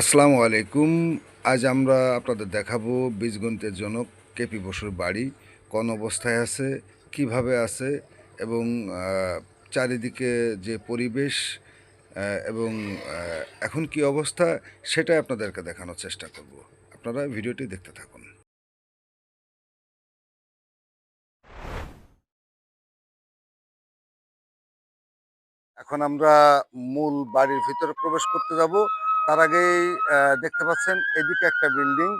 আসসালামু আলাইকুম। আজ আমরা আপনাদের দেখাবো বীজগণিতের জনক কেপি বসুর বাড়ি কোন অবস্থায় আছে, কীভাবে আছে এবং চারিদিকে যে পরিবেশ এবং এখন কি অবস্থা সেটাই আপনাদেরকে দেখানোর চেষ্টা করব। আপনারা ভিডিওটি দেখতে থাকুন। এখন আমরা মূল বাড়ির ভিতরে প্রবেশ করতে যাব। তার আগেই দেখতে পাচ্ছেন এদিকে একটা বিল্ডিং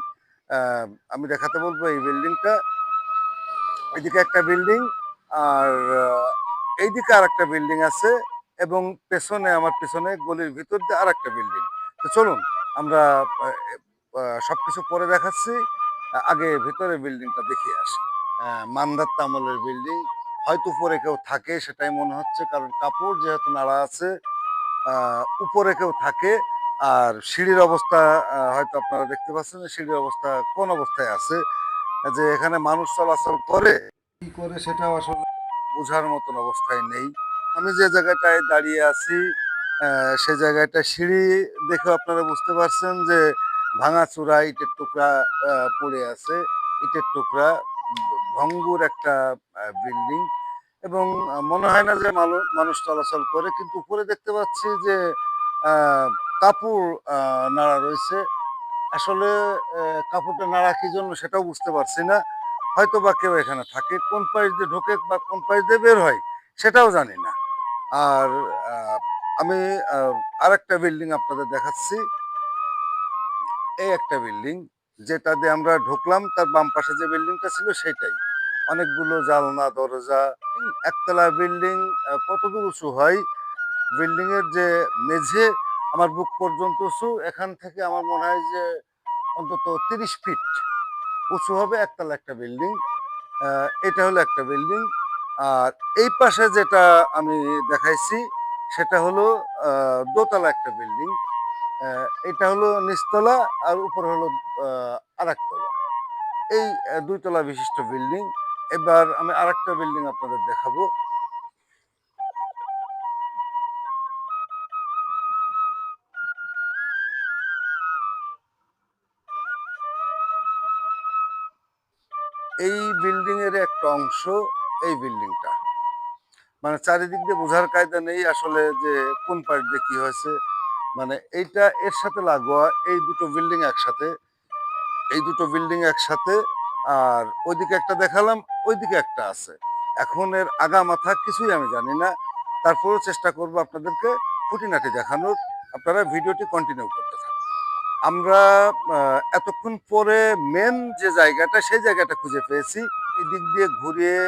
আমি দেখাতে বলব এই বিল্ডিংটা। এদিকে একটা বিল্ডিং আর এইদিকে আর একটা বিল্ডিং আছে এবং পেছনে আমার পেছনে গলির ভিতর দিয়ে আর একটা বিল্ডিং। তো চলুন আমরা আহ, সবকিছু পরে দেখাচ্ছি। আগে ভেতরে বিল্ডিংটা দেখিয়ে আসি। মান্দাত্তা আমলের বিল্ডিং। হয়তো উপরে কেউ থাকে সেটাই মনে হচ্ছে কারণ কাপড় যেহেতু নাড়া আছে উপরে কেউ থাকে আর সিঁড়ির অবস্থা হয়তো আপনারা দেখতে পাচ্ছেন সিঁড়ির অবস্থা কোন অবস্থায় আছে, যে এখানে মানুষ চলাচল করে, কি করে সেটাও আসলে বোঝার মতন অবস্থায় নেই। আমি যে জায়গাটায় দাঁড়িয়ে আছি সে জায়গাটা সিঁড়ি দেখে আপনারা বুঝতে পারছেন যে ভাঙাচোরা ইটের টুকরা পড়ে আছে। ইটের টুকরা ভঙ্গুর একটা বিল্ডিং এবং মনে হয় না যে মানু- মানুষ চলাচল করে, কিন্তু উপরে দেখতে পাচ্ছি যে কাপড় নাড়া রয়েছে। আসলে কাপড়টা নাড়া কি জন্য সেটাও বুঝতে পারছি না। হয়তো বা কেউ এখানে থাকে, কোন পাশ দিয়ে ঢোকে বা কোন পাশ দিয়ে বের হয়, সেটাও জানি না। আর আমি আর একটা বিল্ডিং আপনাদের দেখাচ্ছি। এই একটা বিল্ডিং, যেটা দিয়ে আমরা ঢুকলাম, তার বাম পাশে যে বিল্ডিংটা ছিল সেটাই। অনেকগুলো জানলা দরজা একতলা বিল্ডিং কত দূর উঁচু হয়? বিল্ডিংয়ের যে মেঝে আমার বুক পর্যন্ত উঁচু। এখান থেকে আমার মনে হয় যে অন্তত তিরিশ ফিট উঁচু হবে একতলা একটা বিল্ডিং। এটা হলো একটা বিল্ডিং। আর এই পাশে যেটা আমি দেখাইছি, সেটা হলো দোতলা একটা বিল্ডিং। এটা হলো নিচতলা আর উপর হলো আর একতলা এই দুইতলা বিশিষ্ট বিল্ডিং। এবার আমি আরেকটা বিল্ডিং আপনাদের দেখাবো। এই বিল্ডিং এর একটা অংশ এই বিল্ডিংটা। মানে চারিদিক দিয়ে বোঝার কায়দা নেই আসলে যে কোন পাশ দিয়ে কি হয়েছে। মানে এইটা এর সাথে লাগোয়া এই দুটো বিল্ডিং একসাথে। এই দুটো বিল্ডিং একসাথে আর ওইদিকে একটা দেখালাম, ওইদিকে একটা আছে। এখন এর আগা মাথা কিছুই আমি জানি না। তারপরেও চেষ্টা করব আপনাদেরকে খুঁটিনাটি দেখানোর। আপনারা ভিডিওটি কন্টিনিউ করতে থাকুন আমরা এতক্ষণ পরে মেন যে জায়গাটা, সেই জায়গাটা খুঁজে পেয়েছি। এই দিক দিয়ে ঘুরিয়ে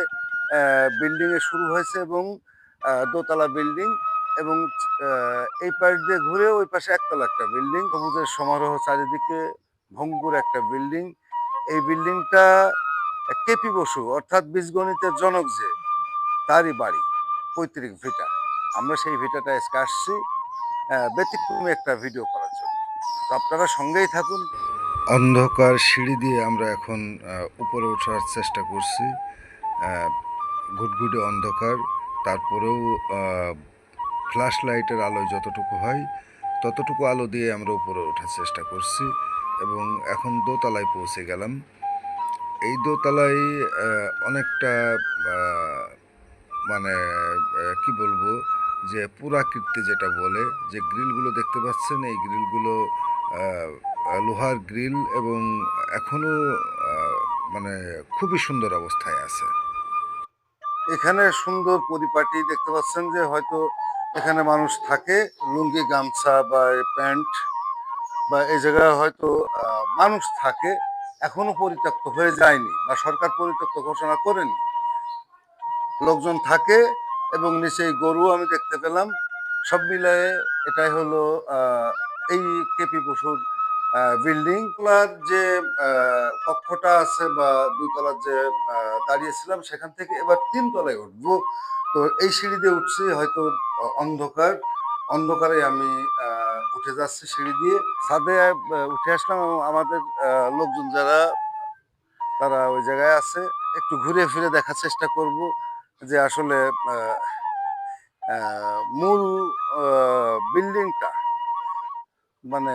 বিল্ডিং এ শুরু হয়েছে এবং দোতলা বিল্ডিং এবং এই পাশ দিয়ে ঘুরে ওই পাশে একতলা একটা বিল্ডিং সবুজের সমারোহ চারিদিকে, ভঙ্গুর একটা বিল্ডিং এই বিল্ডিংটা কেপি বসু, অর্থাৎ বীজগণিতের জনক যে, তারই বাড়ি পৈতৃক ভিটা। আমরা সেই ভিটাটা আজকে আসছি। ব্যতিক্রমী একটা ভিডিও তো আপনারা সঙ্গেই থাকুন। অন্ধকার সিঁড়ি দিয়ে আমরা এখন উপরে ওঠার চেষ্টা করছি। ঘুটঘুটে অন্ধকার। তারপরেও ফ্ল্যাশ লাইটের আলোয় যতটুকু হয়, ততটুকু আলো দিয়ে আমরা উপরে ওঠার চেষ্টা করছি এবং এখন দোতলায় পৌঁছে গেলাম। এই দোতলায় অনেকটা মানে কি বলব, যে পুরাকীর্তি যেটা বলে, যে গ্রিলগুলো দেখতে পাচ্ছেন, এই গ্রিলগুলো লোহার গ্রিল এবং এখনও মানে খুবই সুন্দর অবস্থায় আছে। এখানে সুন্দর পরিপাটি দেখতে পাচ্ছেন যে হয়তো এখানে মানুষ থাকে, লুঙ্গি, গামছা বা প্যান্ট বা এই জায়গায় হয়তো মানুষ থাকে, এখনও পরিত্যক্ত হয়ে যায়নি বা সরকার পরিত্যক্ত ঘোষণা করেনি। লোকজন থাকে এবং নিচে গরু আমি দেখতে পেলাম, সব মিলায়ে এটাই হলো এই কেপি বসুর বিল্ডিংগুলার যে কক্ষটা আছে বা দুইতলার যে দাঁড়িয়েছিলাম, সেখান থেকে এবার তিন তলায় উঠবো। তো এই সিঁড়ি দিয়ে উঠছি, হয়তো অন্ধকার। অন্ধকারে আমি উঠে যাচ্ছি সিঁড়ি দিয়ে। ছাদে উঠে আসলাম আমাদের লোকজন যারা, তারা ওই জায়গায় আছে, একটু ঘুরে ফিরে দেখার চেষ্টা করব যে আসলে মূল বিল্ডিংটা মানে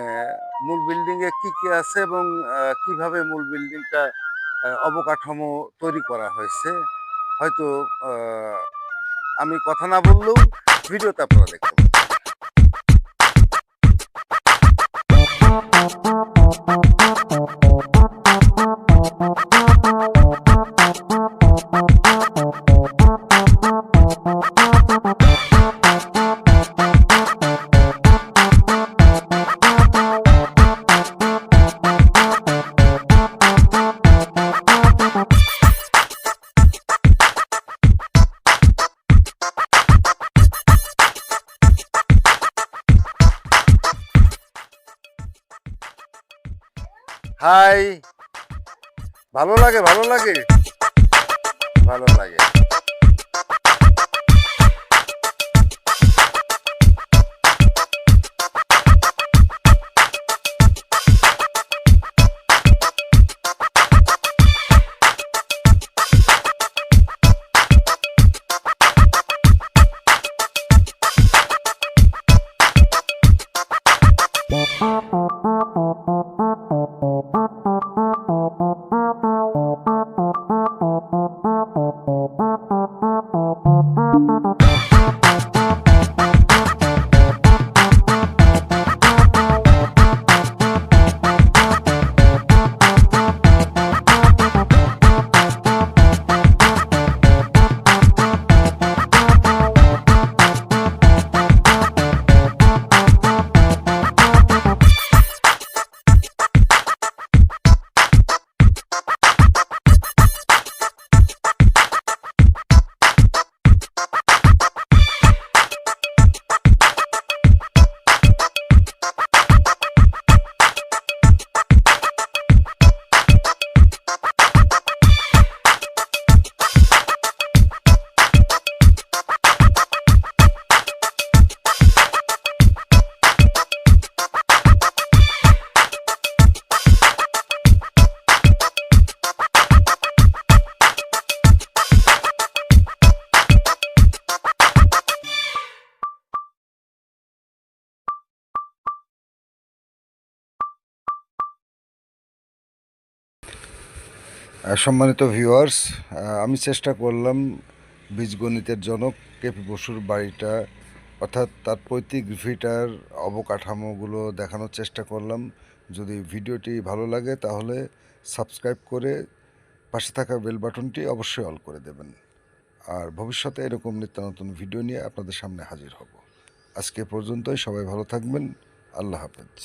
মূল বিল্ডিং এ কি কি আছে এবং কীভাবে মূল বিল্ডিংটা অবকাঠামো তৈরি করা হয়েছে? হয়তো আমি কথা না বললেও ভিডিওতে আপনারা দেখতে হাই ভালো লাগে ভালো লাগে। ভালো লাগে। সম্মানিত ভিউয়ার্স আমি চেষ্টা করলাম বীজগণিতের জনক কেপি বসুর বাড়িটা, অর্থাৎ তার পৈতৃক ভিটার অবকাঠামোগুলো দেখানোর চেষ্টা করলাম। যদি ভিডিওটি ভালো লাগে তাহলে সাবস্ক্রাইব করে পাশে থাকা বেল বাটনটি অবশ্যই অল করে দেবেন। আর ভবিষ্যতে এরকম নিত্য নতুন ভিডিও নিয়ে আপনাদের সামনে হাজির হব। আজকে পর্যন্তই, সবাই ভালো থাকবেন। আল্লাহ হাফেজ।